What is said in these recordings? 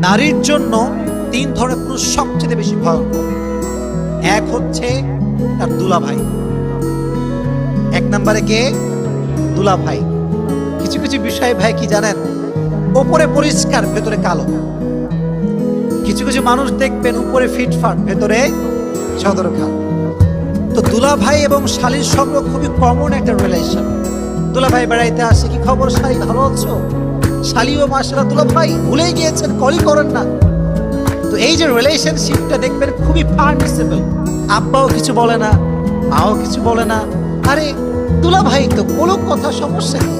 নারীর জন্য তিন ধরনের পুরুষ সবচেয়ে বেশি ভয়ঙ্কর। এক হচ্ছে তার দুলাভাই। এক নম্বরে কে? দুলাভাই। কিছু কিছু বিষয়ে ভাই কি জানেন? ওপরে পরিষ্কার, ভেতরে কালো। কিছু কিছু মানুষ দেখবেন উপরে ফিটফাট, ভেতরে সদর খাল তো দুলাভাই এবং শালীর সঙ্গে খুবই কমন একটা রিলেশন দুলাভাই বেড়াইতে আসে, কি খবর শালী, ভালো আছো? শালীও মাসালা দুলাভাই ভুলে গিয়েছেন, কলই করেন না। তো এই যে রিলেশনশিপটা দেখবেন খুবই পার্মিসেবল আব্বাও কিছু বলে না, মাও কিছু বলে না। আরে তুলা ভাই, তো কোনো কথা সমস্যা নেই।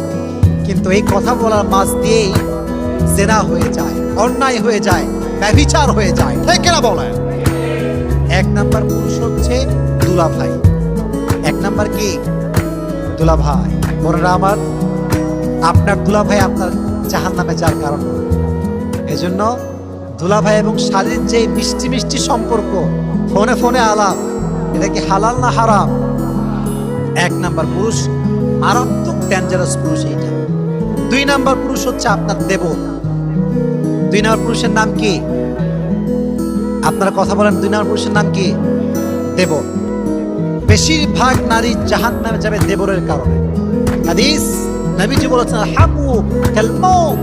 কিন্তু এই কথা বলার মাঝ দিয়েই জেনা হয়ে যায়, অন্যায় হয়ে যায়, ব্যভিচার হয়ে যায়। ঠিক না বলেন? এক নাম্বার পুরুষ হচ্ছে দুলাভাই এক নাম্বার কি? দুলাভাই বোনেরা আমার, আপনার দুলাভাই আপনার জাহান নামে যার কারণ। এজন্য দুলাভাই এবং শালীর যে মিষ্টি মিষ্টি সম্পর্ক, ফোনে ফোনে আলাপ, এটা কি হালাল না হারাম? এক নাম্বার পুরুষ, মারাত্মক ডেঞ্জারাস পুরুষ এইটা। দুই নাম্বার পুরুষ হচ্ছে আপনার দেবর দুই নাম্বার পুরুষের নাম কি? আপনারা কথা বলেন, দুই নাম্বার পুরুষের নাম কি? দেব। বেশিরভাগ নারী জাহান নামে যাবে দেবরের কারণে। হাদিস নবীজি বলেছেন কালমউত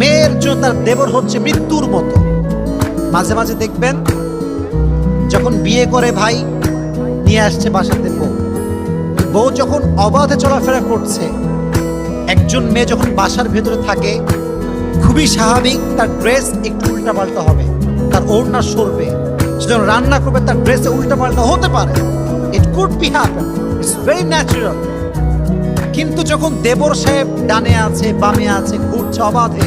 মেয়ের জন্য তার দেবর হচ্ছে মৃত্যুর মতো। মাঝে মাঝে দেখবেন, যখন বিয়ে করে ভাই, নিয়ে আসছে বাসাতে বউ। বউ যখন অবাধে চলাফেরা করছে, একজন মেয়ে যখন বাসার ভেতরে থাকে, খুবই স্বাভাবিক তার ড্রেস একটু উল্টা পাল্টা হবে, তার ওড়না সরবে। সে যখন রান্না করবে, তার ড্রেসে উল্টা পাল্টা হতে পারে। It could be happen it's very natural কিন্তু যখন দেবর সাহেব ডানে আছে, বামে আছে ঘুরছে অবাধে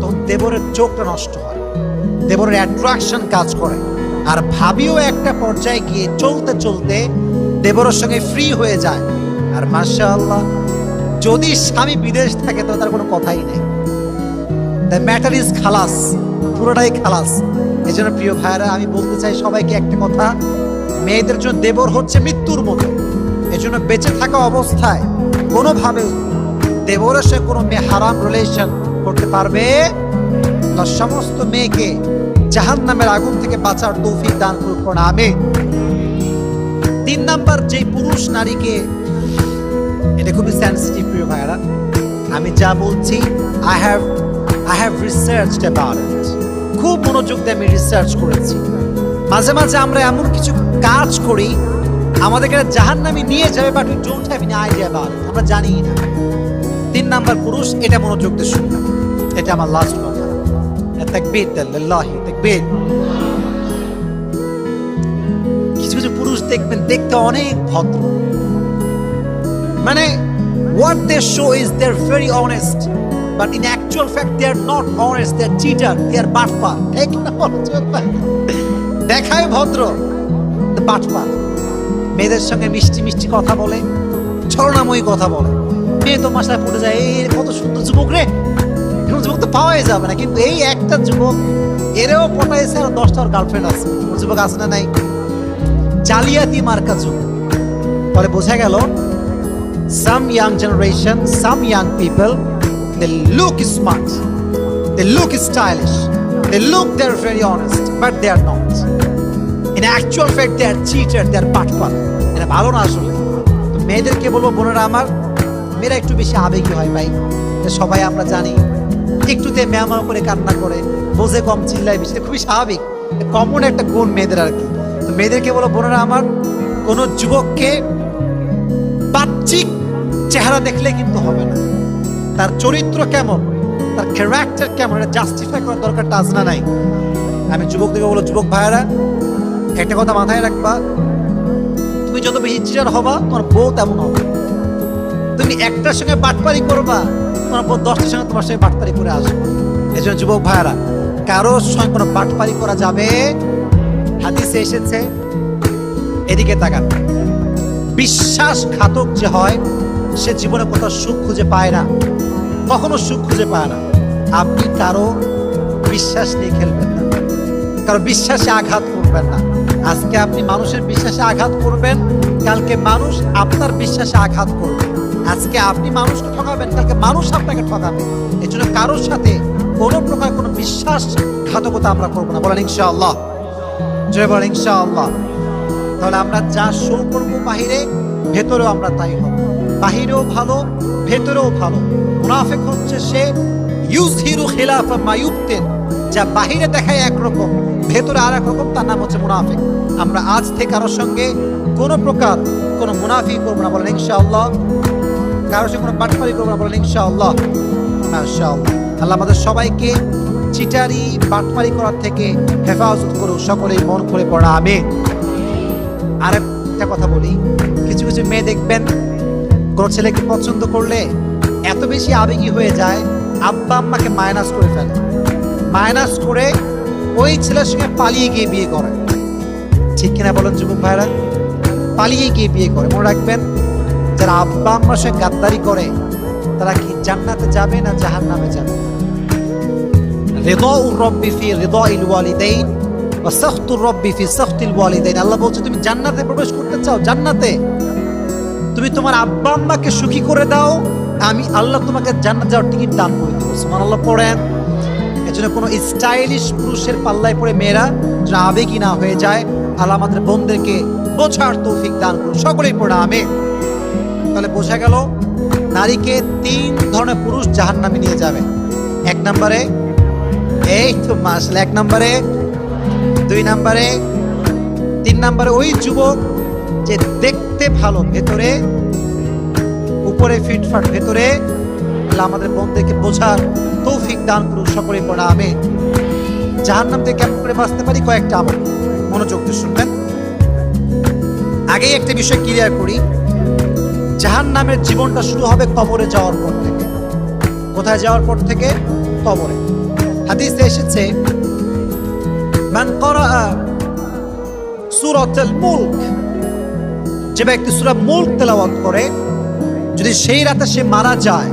তখন দেবরের চোখটা নষ্ট হয়। দেবরের অ্যাট্রাকশন কাজ করে। আর ভাবিও একটা পর্যায়ে গিয়ে চলতে চলতে দেবরের সঙ্গে ফ্রি হয়ে যায়। আর মাশাআল্লাহ, যদি স্বামী বিদেশ থাকে তো তার কোনো কথাই নেই। দ্য ম্যাটার ইজ খালাস, পুরোটাই খালাস। এই জন্য প্রিয় ভাইয়েরা, আমি বলতে চাই সবাইকে একটা কথা, মেয়েদের জন্য দেবর হচ্ছে মৃত্যুর মতো। এই জন্য বেঁচে থাকা অবস্থায় কোনোভাবে দেবরের সঙ্গে কোনো মেয়ে হারাম রিলেশন করতে পারবে? তার সমস্ত মেয়েকে জাহান নামের আগুন থেকে বাঁচার তৌফিক দান করুক না আমি তিন নাম্বার যে পুরুষ নারীকে, এটা খুবই সেন্সিটিভ প্রিয় ভাইয়েরা, আমি যা বলছি I have I have research about খুব মনোযোগ দিয়ে আমি রিসার্চ করেছি। মাঝে মাঝে আমরা এমন কিছু কাজ করি আমাদেরকে জাহান নামে নিয়ে যাবে but we don't have any idea about আমরা জানি না। তিন নাম্বার পুরুষ, এটা মনোযোগ দিয়ে শুনবেন এটা আমার লাস্ট কথা। তাকবীর লিল্লাহি তাকবীর। কিছু কিছু পুরুষ দেখবেন, দেখতে অনেক ভদ্র। মানে what they show is they're very honest, but in actual fact they are not honest, they are cheater, they are বাটপা ঠিক না বলছেন দেখায় ভদ্র বাটপা মেয়েদের সঙ্গে মিষ্টি মিষ্টি কথা বলে ছলনাময়ী কথা বলে। মেয়ে তো মাসায় পড়ে যায় এই কত সুন্দর যুবক রে। যুবক তো পাওয়াই যাবে না। কিন্তু এই একটা যুবক এরেও পটাইছে আর দশটার গার্লফ্রেন্ড আছে। যুবক আছে না নাই? জালিয়াতি মার্কা যুবক। পরে বোঝা গেল some young generation, some young they look look smart, they look stylish, they look they're very honest, but they are not. In actual fact, they are cheated, they are বাটপার এটা ভালো না আসলে। তো মেয়েদেরকে বলব বোনেরা আমার মেয়েরা একটু বেশি আবেগী হয় ভাই। সবাই আমরা জানি। একটুতে ম্যামা করে কান্না করে বোঝে কম চিল্লায় বেশি। খুবই স্বাভাবিক। কমন একটা গুণ মেয়েদের আর কি। তো মেয়েদেরকে বলো বোনেরা আমার কোনো যুবককে বাহ্যিক চেহারা দেখলে কিন্তু হবে না। তার চরিত্র কেমন? তার ক্যারেক্টার কেমন? এটা জাস্টিফাই করার দরকারটা আজ না নাই? আমি যুবকদেরকে বলো যুবক ভাইয়েরা একটা কথা মাথায় রাখবা, তুমি যত বেশি চিটার হবা, তোমার বউ তেমন হবে। তুমি একটার সঙ্গে বাটপারি করবা, তোমার বউ দশটার সঙ্গে তোমার সঙ্গে বাটপারি করে আসবে। এই জন্য যুবক ভাইয়েরা কারোর সঙ্গে কোনো বাটপারি করা যাবে? হাদিসে এসেছে, এদিকে তাকান। বিশ্বাসঘাতক যে হয়, সে জীবনে কোথাও সুখ খুঁজে পায় না। কখনো সুখ খুঁজে পায় না। আপনি কারও বিশ্বাস নিয়ে খেলবেন না। কারও বিশ্বাসে আঘাত করবেন না। আজকে আপনি মানুষের বিশ্বাসে আঘাত করবেন, কালকে মানুষ আপনার বিশ্বাসে আঘাত করবে। আজকে আপনি মানুষকে ঠকাবেন, কালকে মানুষ আপনাকে ঠকাবে। এই জন্য কারোর সাথে কোনো প্রকার কোনো বিশ্বাসঘাতকতা আমরা করব না। বলেন ইনশাআল্লাহ। জয় বলেন ইনশাআল্লাহ। তাহলে আমরা যা শো করব বাহিরে, ভেতরেও আমরা তাই হব। বাহিরেও ভালো, ভেতরেও ভালো। মুনাফেক হচ্ছে সে ইউজ হিরু খেলাফা মায়ুক্তেন, যা বাহিরে দেখায় একরকম, ভেতরে আর রকম তার নাম হচ্ছে মুনাফেক। আমরা আজ থেকে কারোর সঙ্গে কোনো প্রকার কোনো মুনাফি করব না, বলেন ইনশাআল্লাহ। কারোর সঙ্গে কোনো পাটপারি করব না, বলেন ইনশাআল্লাহ। মাশাআল্লাহ। আল্লাহ আমাদের সবাইকে চিটারি বাটপারি করার থেকে হেফাজত করুক, সকলেই মন করে পড়া আমি আর একটা কথা বলি, কিছু কিছু মেয়ে দেখবেন, কোনো ছেলেকে পছন্দ করলে এত বেশি আবেগী হয়ে যায় আব্বা আম্মাকে মাইনাস করে ফেলে। মাইনাস করে ওই ছেলের সঙ্গে পালিয়ে গিয়ে বিয়ে করে। ঠিক কিনা বলেন যুবক ভাইরা পালিয়ে গিয়ে বিয়ে করে। মনে রাখবেন, যারা আব্বা আম্মার সঙ্গে গাদ্দারি করে, তারা কি জান্নাতে যাবে না জাহান নামে যাবে আল্লাহ বলছে, তুমি জান্নাতে প্রবেশ করতে চাও? জান্নাতে? তুমি তোমার আব্বা আম্মাকে সুখী করে দাও আমি আল্লাহ তোমাকে জান্নাত যাওয়ার টিকিট দান করে দেবো, সুবহানাল্লাহ, পড়েন। এজন্য কোনো স্টাইলিশ পুরুষের পাল্লায় পড়ে মেয়েরা যেন আবেগী না হয়ে যায় আল্লাহ আমাদের বোনদেরকে বোঝার তৌফিক দান করুন। সকলেই পড়ে আমি তাহলে বোঝা গেল, নারীকে তিন ধরনের পুরুষ জাহান নামে নিয়ে যাবে। এক নম্বরে, এই তো মাসলে এক নম্বরে, দুই নম্বরে, তিন নম্বরে ওই যুবক যে দেখতে ভালো, ভেতরে উপরে ফিটফাট ভেতরে। আল্লাহ আমাদের বোনদেরকে বোঝার তৌফিক দান করুন সকলে পড়া আমি জাহান নাম থেকে কেমন করে বাঁচতে পারি কয়েকটা আমল। মনোযোগ দিয়ে শুনবেন। আগেই একটা বিষয় ক্লিয়ার করি। জাহান নামের জীবনটা শুরু হবে কবরে যাওয়ার পর থেকে। কোথায় যাওয়ার পর থেকে? কবরে। হাদিসে এসেছে যে ব্যক্তি সূরা মুলক তেলাওয়াত করে যদি সেই রাতে সে মারা যায়,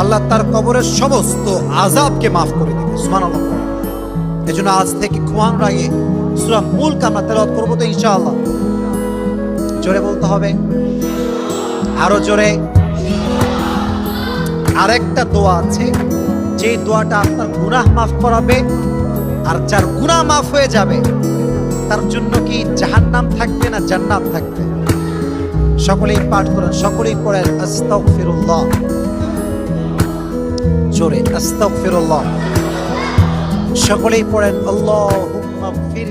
আল্লাহ তার কবরের সমস্ত আজাবকে মাফ করে দেবে। এই জন্য আজ থেকে ঘুমানোর আগে সূরা মুলক আমরা তেলাওয়াত করব তো ইনশাআল্লাহ। জোরে বলতে হবে? আরও জোরে? আরেকটা দোয়া আছে, যে দোয়াটা আপনার গুনাহ মাফ করাবে, আর যার গুনাহ মাফ হয়ে যাবে, তার জন্য কি জাহান্নাম থাকবে না জান্নাত থাকবে? সকলেই পাঠ করেন সকলেই পড়েন। আস্তক ফিরুল্লাহ জোরে আস্তক ফিরুল্লাহ সকলেই পড়েন আল্লাহ গফির